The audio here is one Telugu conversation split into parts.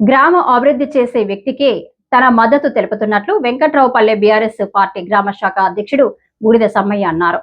గ్రామ అభివృద్ధి చేసే వ్యక్తికే తన మద్దతు తెలుపుతున్నట్లు వెంకట్రావుపల్లె బీఆర్ఎస్ పార్టీ గ్రామ శాఖ అధ్యక్షుడు బూడిద సమ్మయ్య అన్నారు.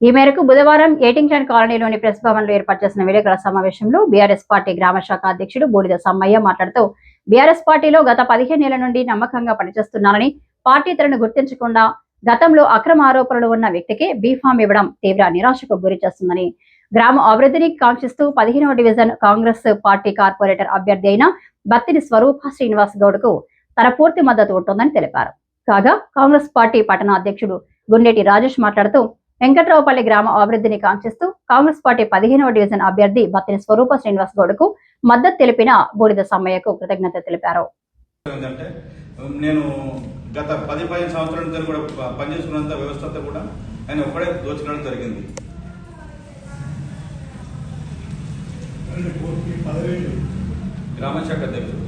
ఈ మేరకు బుధవారం ఏటింగ్టన్ కాలనీలోని ప్రెస్ భవన్లో ఏర్పాటు చేసిన విలేకరుల సమావేశంలో బీఆర్ఎస్ పార్టీ గ్రామ శాఖ అధ్యక్షుడు బూడిద సమ్మయ్య మాట్లాడుతూ బీఆర్ఎస్ పార్టీలో గత పదిహేను నెలల నుండి నమ్మకంగా పనిచేస్తున్నారని పార్టీ తనను గుర్తించకుండా గతంలో అక్రమ ఆరోపణలు ఉన్న వ్యక్తికి బీఫామ్ ఇవ్వడం తీవ్ర నిరాశకు గురి చేస్తుందని గ్రామ అభివృద్ధిని కాంక్షిస్తూ పదిహేనవ డివిజన్ కాంగ్రెస్ పార్టీ కార్పొరేటర్ అభ్యర్థి అయిన బత్తిని స్వరూప శ్రీనివాస్ గౌడ్కు తన పూర్తి మద్దతు ఉంటుందని తెలిపారు. కాగా కాంగ్రెస్ పార్టీ పట్టణ అధ్యక్షుడు గుండెటి రాజేష్ మాట్లాడుతూ వెంకట్రావుపల్లి గ్రామ అభివృద్ధిని కాంక్షిస్తూ కాంగ్రెస్ పార్టీ పదిహేనవ డివిజన్ అభ్యర్థి బత్తిని స్వరూప శ్రీనివాస్ గౌడ్కు మద్దతు తెలిపిన బూడిద సమ్మయ్యకు కృతజ్ఞత తెలిపారు. నేను గత పది పదిహేను సంవత్సరాల నుంచి కూడా పనిచేసుకున్నంత వ్యవస్థ కూడా ఆయన ఒక్కడే దోచుకోవడం జరిగింది అంటే పూర్తి పదవేలు గ్రామ శాఖ అధ్యక్షుడు?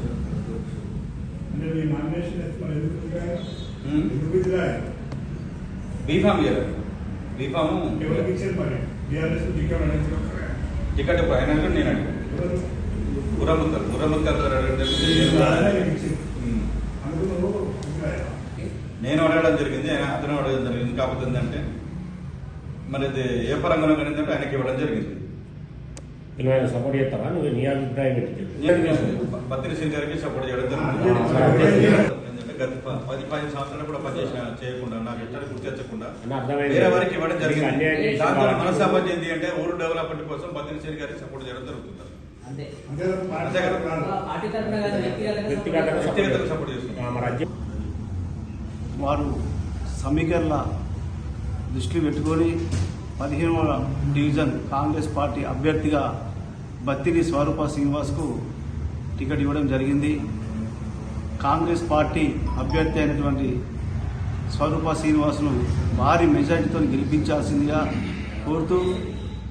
బీఫామ్ చేయాలి బీఫామ్ టికెట్ ఇప్పుడు ఆయన నేను. నేను అడగడం జరిగింది. అతను అడగడం జరిగింది. కాకపోతే ఏంటంటే మరి అది ఏ పరంగా ఏంటంటే ఆయనకి ఇవ్వడం జరిగింది. ఆయన సపోర్ట్ చేస్తావా నువ్వు నీ అభిప్రాయం సింగ్ గారికి సపోర్ట్ చేయడం గత ప- పది పది సంవత్సరాలు కూడా చేయకుండా నాకు గుర్తించకుండా. వేరే వారికి ఇవ్వడం అన్యాయం జరిగింది దాంతో చెంది అంటే ఊరు డెవలప్మెంట్ కోసం గారికి సపోర్ట్ చేయడం జరుగుతుంది. వ్యక్తిగతంగా సపోర్ట్ చేస్తున్నాం వారు సమీకరణ దృష్టిలో పెట్టుకొని పదిహేనవ డివిజన్ కాంగ్రెస్ పార్టీ అభ్యర్థిగా బత్తిని స్వరూప శ్రీనివాస్కు టికెట్ ఇవ్వడం జరిగింది. కాంగ్రెస్ పార్టీ అభ్యర్థి అయినటువంటి స్వరూప శ్రీనివాస్ను భారీ మెజార్టీతో గెలిపించాల్సిందిగా కోరుతూ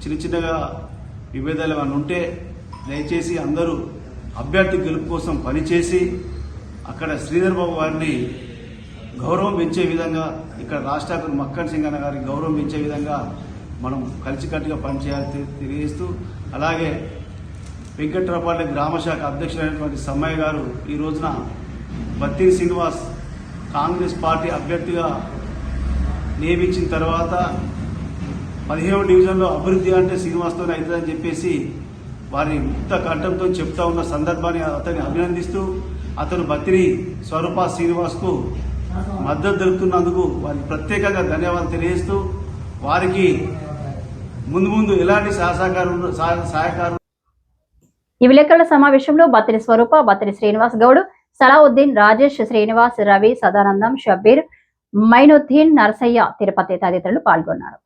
చిన్న చిన్నగా విభేదాలు ఏమైనా ఉంటే దయచేసి అందరూ అభ్యర్థి గెలుపు కోసం పనిచేసి అక్కడ శ్రీధర్ బాబు గారిని గౌరవం పెంచే విధంగా ఇక్కడ రాష్ట్ర మక్కన్ సింగ్ అన్న గారికి గౌరవం పెంచే విధంగా మనం కలిసికట్టుగా పనిచేయాలని తెలియజేస్తూ అలాగే వెంకట్రాపల్లి గ్రామ శాఖ అధ్యక్షులైనటువంటి సమ్మయ్య గారు ఈ రోజున బత్తిని శ్రీనివాస్ కాంగ్రెస్ పార్టీ అభ్యర్థిగా నియమించిన తర్వాత పదిహేను డివిజన్లో అభివృద్ధి అంటే శ్రీనివాస్తోనే అవుతుందని చెప్పేసి వారి ముక్త కంఠంతో చెప్తా ఉన్న సందర్భాన్ని అతన్ని అభినందిస్తూ అతను బత్తిని స్వరూప శ్రీనివాస్కు మద్దతు దొరుకుతున్నందుకు వారికి ప్రత్యేకంగా ధన్యవాదాలు తెలియజేస్తూ వారికి ముందు ముందు ఎలాంటి సహసహకారం ఈ విలేకరుల సమావేశంలో బత్తిరి స్వరూప బత్తిరి శ్రీనివాస్ గౌడ్ సలావుద్దీన్ రాజేష్ శ్రీనివాస్ రవి సదానందం షబ్బీర్ మైనుద్దీన్ నరసయ్య తిరుపతి తదితరులు పాల్గొన్నారు.